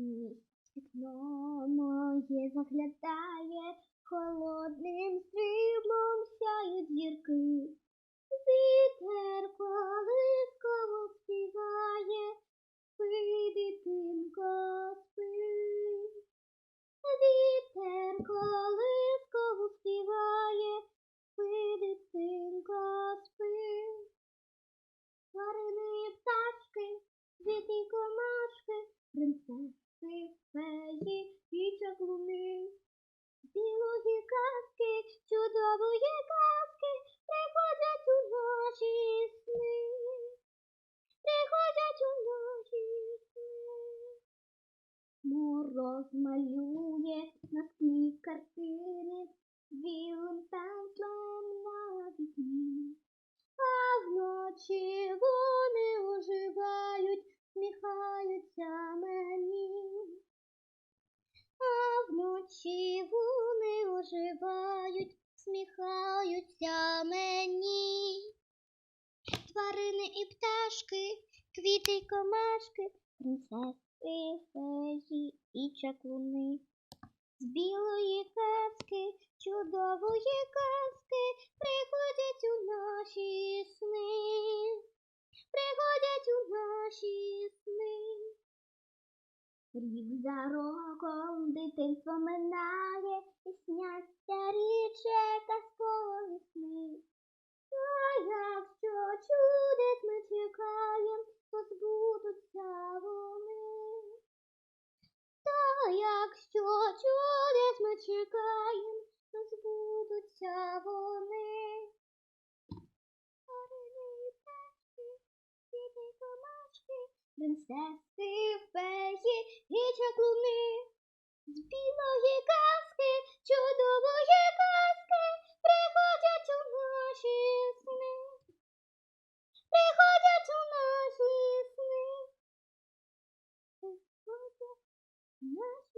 Місяць вікно моє заглядає, холодним сріблом сяють зірки. Вітер колисково співає, спи, дитинко, спи. Вітер колисково співає, спи, дитинко, спи. Тварини пташки, діти комашки, принцеси, феї і чаклуни. Білої казки, чудової казки, приходять у наші сни. Приходять у наші сни. Мороз малює на склі картини, білим пензлем пташки, квіти комашки, принцеси, феї і чаклуни. З білої казки, чудової казки, приходять у наші сни, приходять у наші сни. Рік за роком дитинство минає, і сняться рідше якщо чудес ми чекаєм, то збудуться вони. Тварини і пташки, комашки, принцеси, Yes.